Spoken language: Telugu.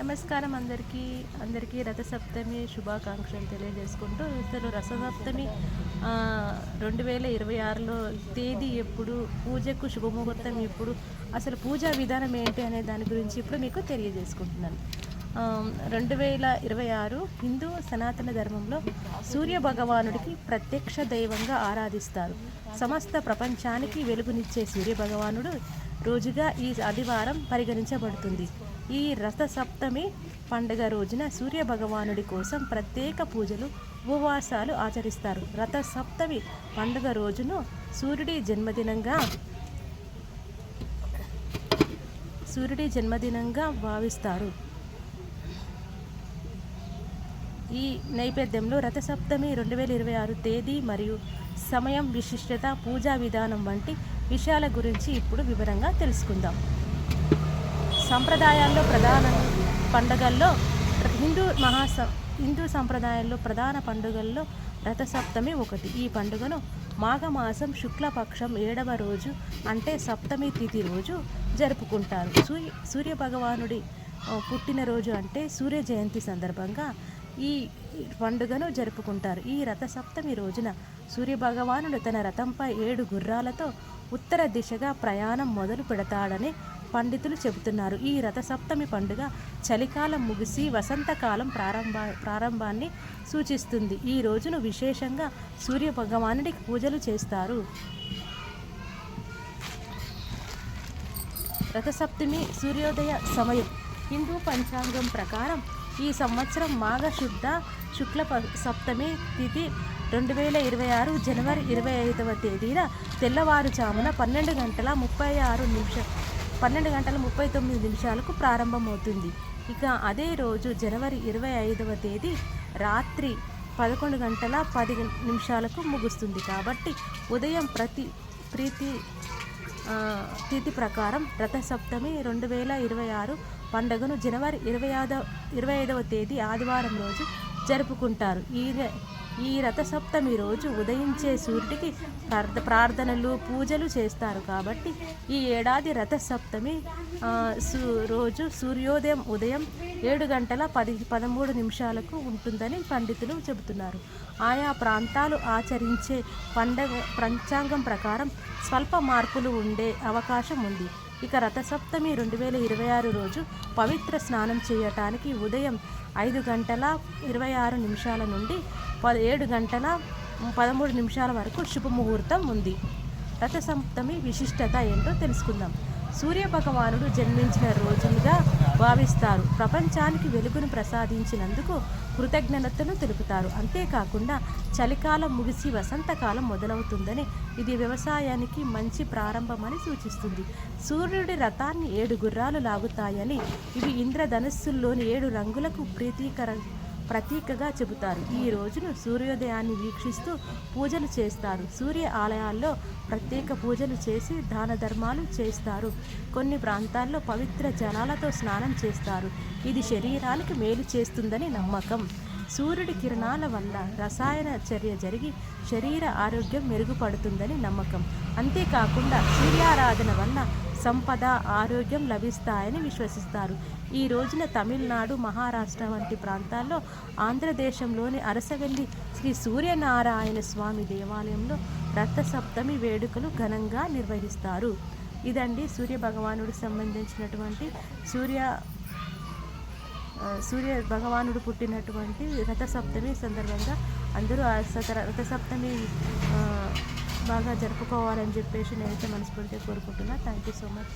నమస్కారం అందరికీ. అందరికీ రథసప్తమి శుభాకాంక్షలు తెలియజేసుకుంటూ అసలు రథసప్తమి రెండు వేల ఇరవై ఆరులో తేదీ ఎప్పుడు పూజకు శుభముహూర్తం ఎప్పుడు అసలు పూజా విధానం ఏంటి అనే దాని గురించి ఇప్పుడు మీకు తెలియజేసుకుంటున్నాను. రెండు వేల ఇరవై ఆరు హిందూ సనాతన ధర్మంలో సూర్య భగవానుడికి ప్రత్యక్ష దైవంగా ఆరాధిస్తారు. సమస్త ప్రపంచానికి వెలుగునిచ్చే సూర్య భగవానుడు రోజుగా ఈ ఆదివారం పరిగణించబడుతుంది. ఈ రథ సప్తమి పండుగ రోజున సూర్య భగవానుడి కోసం ప్రత్యేక పూజలు ఉపవాసాలు ఆచరిస్తారు. రథ సప్తమి పండుగ రోజును సూర్యుడి జన్మదినంగా సూర్యుడి జన్మదినంగా భావిస్తారు. ఈ నేపథ్యంలో రథసప్తమి రెండు వేల ఇరవై ఆరు తేదీ మరియు సమయం విశిష్టత పూజా విధానం వంటి విషయాల గురించి ఇప్పుడు వివరంగా తెలుసుకుందాం. సంప్రదాయాల్లో ప్రధాన పండుగల్లో హిందూ మహాస హిందూ సంప్రదాయాల్లో ప్రధాన పండుగల్లో రథసప్తమి ఒకటి. ఈ పండుగను మాఘమాసం శుక్లపక్షం ఏడవ రోజు అంటే సప్తమి తిథి రోజు జరుపుకుంటారు. సూర్య సూర్య భగవానుడి పుట్టినరోజు అంటే సూర్య జయంతి సందర్భంగా ఈ పండుగను జరుపుకుంటారు. ఈ రథసప్తమి రోజున సూర్య భగవానుడు తన రథంపై ఏడు గుర్రాలతో ఉత్తర దిశగా ప్రయాణం మొదలు పెడతాడని పండితులు చెబుతున్నారు. ఈ రథసప్తమి పండుగ చలికాలం ముగిసి వసంతకాలం ప్రారంభ ప్రారంభాన్ని సూచిస్తుంది. ఈ రోజును విశేషంగా సూర్య భగవానుడికి పూజలు చేస్తారు. రథసప్తమి సూర్యోదయ సమయం. హిందూ పంచాంగం ప్రకారం ఈ సంవత్సరం మాఘశుద్ధ శుక్ల ప- సప్తమి తిథి రెండు వేల ఇరవై ఆరు జనవరి ఇరవై ఐదవ తేదీన తెల్లవారుజామున పన్నెండు గంటల ముప్పై ఆరు నిమిష పన్నెండు గంటల ముప్పై తొమ్మిది నిమిషాలకు ప్రారంభమవుతుంది. ఇక అదే రోజు జనవరి ఇరవై ఐదవ తేదీ రాత్రి పదకొండు గంటల పది నిమిషాలకు ముగుస్తుంది. కాబట్టి ఉదయం ప్రతి ప్రీతి తిథి ప్రకారం రథసప్తమి రెండు వేల ఇరవై ఆరు పండుగను జనవరి ఇరవై ఐదవ ఇరవై ఐదవ తేదీ ఆదివారం రోజు జరుపుకుంటారు. ఈ ర- ఈ రథసప్తమి రోజు ఉదయించే సూర్యుడికి ప్రార్థ ప్రార్థనలు పూజలు చేస్తారు కాబట్టి ఈ ఏడాది రథసప్తమి ఆ, రోజు సూర్యోదయం ఉదయం ఏడు గంటల పది పదమూడు నిమిషాలకు ఉంటుందని పండితులు చెబుతున్నారు. ఆయా ప్రాంతాలు ఆచరించే పండగ పంచాంగం ప్రకారం స్వల్ప మార్పులు ఉండే అవకాశం ఉంది. ఇక రథసప్తమి రెండు వేల ఇరవై ఆరు రోజు పవిత్ర స్నానం చేయటానికి ఉదయం ఐదు గంటల ఇరవై ఆరు నిమిషాల నుండి ప ఏడు గంటల పదమూడు నిమిషాల వరకు శుభముహూర్తం ఉంది. రథసప్తమి విశిష్టత ఏంటో తెలుసుకుందాం. సూర్య భగవానుడు జన్మించిన రోజులుగా భావిస్తారు. ప్రపంచానికి వెలుగును ప్రసాదించినందుకు కృతజ్ఞతను తెలుపుతారు. అంతేకాకుండా చలికాలం ముగిసి వసంతకాలం మొదలవుతుందని ఇది వ్యవసాయానికి మంచి ప్రారంభమని సూచిస్తుంది. సూర్యుడి రథాన్ని ఏడు గుర్రాలు లాగుతాయని ఇవి ఇంద్రధనుస్సుల్లోని ఏడు రంగులకు ప్రీతికర ప్రతీకగా చెబుతారు. ఈ రోజును సూర్యోదయాన్ని వీక్షిస్తూ పూజలు చేస్తారు. సూర్య ఆలయాల్లో ప్రత్యేక పూజలు చేసి దాన ధర్మాలు చేస్తారు. కొన్ని ప్రాంతాల్లో పవిత్ర జలాలతో స్నానం చేస్తారు. ఇది శరీరానికి మేలు చేస్తుందని నమ్మకం. సూర్యుడి కిరణాల వల్ల రసాయన చర్య జరిగి శరీర ఆరోగ్యం మెరుగుపడుతుందని నమ్మకం. అంతేకాకుండా సూర్యారాధన వల్ల సంపద ఆరోగ్యం లభిస్తాయని విశ్వసిస్తారు. ఈ రోజున తమిళనాడు మహారాష్ట్ర వంటి ప్రాంతాల్లో ఆంధ్రదేశంలోని అరసవెల్లి శ్రీ సూర్యనారాయణ స్వామి దేవాలయంలో రథ సప్తమి వేడుకలు ఘనంగా నిర్వహిస్తారు. ఇదండి సూర్య భగవానుడికి సంబంధించినటువంటి సూర్య సూర్య భగవానుడు పుట్టినటువంటి రథసప్తమి సందర్భంగా అందరూ రథసప్తమి బాగా జరుపుకోవాలని చెప్పేసి నేనైతే మనస్ఫూర్తిగా కోరుకుంటున్నా. Thank you so much